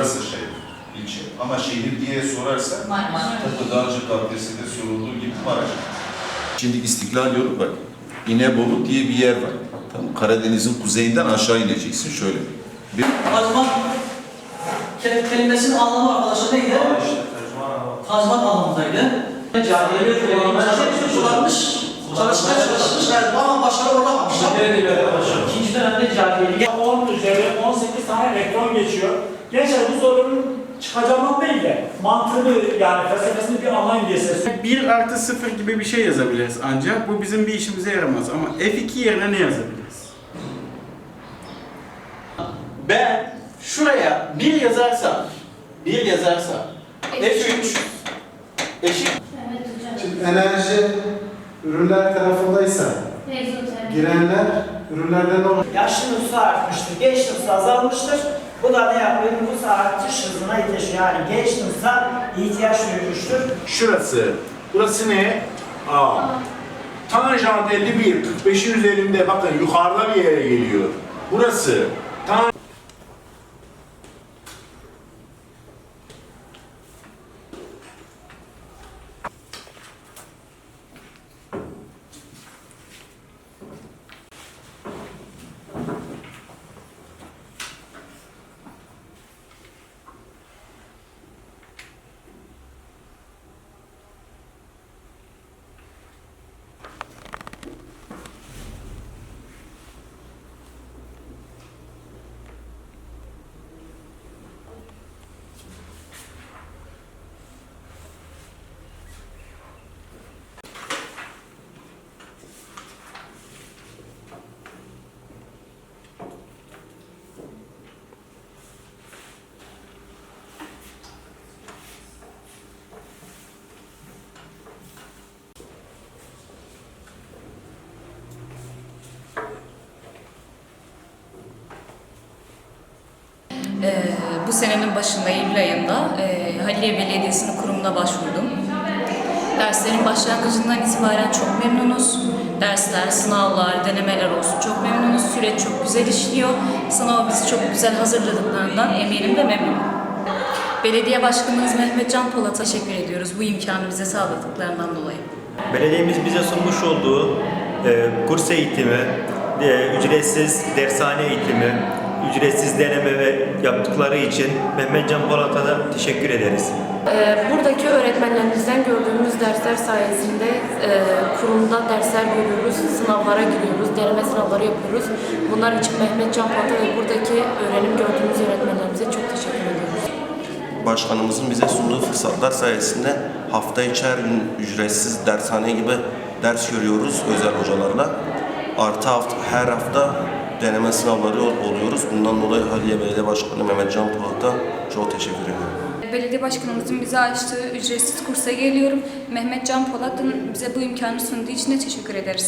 Burası şehir, ilçe. Ama şehir diye sorarsan tıpkı daha önce Karadeniz'de sorulduğu gibi Maraş. Şimdi İstiklal yolu var. İnebolu diye bir yer var. Tamam, Karadeniz'in kuzeyinden aşağı ineceksin şöyle. Bir Kazmak ke- kelimesinin anlamı arkadaşlar neydi? Kazmak anlamındaydı. Cahiliye kullanmış, çalışmaya çalışmışlar ama başarı olamamışlar. İkinci dönemde cahiliye 10 üzeri 18 tane elektron geçiyor. Gençler bu sorunun çıkacağından değil de mantığını yani felsefesini bir anlayın diye size 1 artı 0 gibi bir şey yazabiliriz ancak bu bizim bir işimize yaramaz. Ama F2 yerine ne yazabiliriz? Ben şuraya 1 yazarsam 1 yazarsam F3 eşit. Şimdi enerji ürünler tarafındaysa girenler ürünlerden olur. Yaşlı nüfusu artmıştır, genç nüfusu azalmıştır. Bu da ne yapıyor? Nüfus artış hızına yetişiyor. Yani genç nüfusa ihtiyaç duymuştur. Şurası. Burası ne? A. Tanjant 51, 45'in üzerinde bakın yukarıda bir yere geliyor. Burası. Tan Ee, bu senenin başında Eylül ayında e, Haliliye Belediyesi'nin kurumuna başvurdum. Derslerin başlangıcından itibaren çok memnunuz. Dersler, sınavlar, denemeler olsun çok memnunuz. Süreç çok güzel işliyor. Sınava bizi çok güzel hazırladıklarından eminim ve memnunum. Belediye Başkanımız Mehmet Can Polat'a teşekkür ediyoruz bu imkanı bize sağladıklarından dolayı. Belediyemiz bize sunmuş olduğu e, kurs eğitimi, e, ücretsiz dershane eğitimi, ücretsiz deneme ve yaptıkları için Mehmet Can Polat'a da teşekkür ederiz. Ee, Buradaki öğretmenlerimizden gördüğümüz dersler sayesinde e, kurumda dersler görüyoruz, sınavlara giriyoruz, deneme sınavları yapıyoruz. Bunlar için Mehmet Can Polat'a ve buradaki öğrenim gördüğümüz öğretmenlerimize çok teşekkür ediyoruz. Başkanımızın bize sunduğu fırsatlar sayesinde hafta içi her gün ücretsiz dershane gibi ders görüyoruz özel hocalarla. Artı hafta, her hafta deneme sınavları ol- oluyoruz. Bundan dolayı Haliye Belediye Başkanı Mehmet Can Polat'a çok teşekkür ediyorum. Belediye başkanımızın bize açtığı ücretsiz kursa geliyorum. Mehmet Can Polat'ın bize bu imkanı sunduğu için de teşekkür ederiz.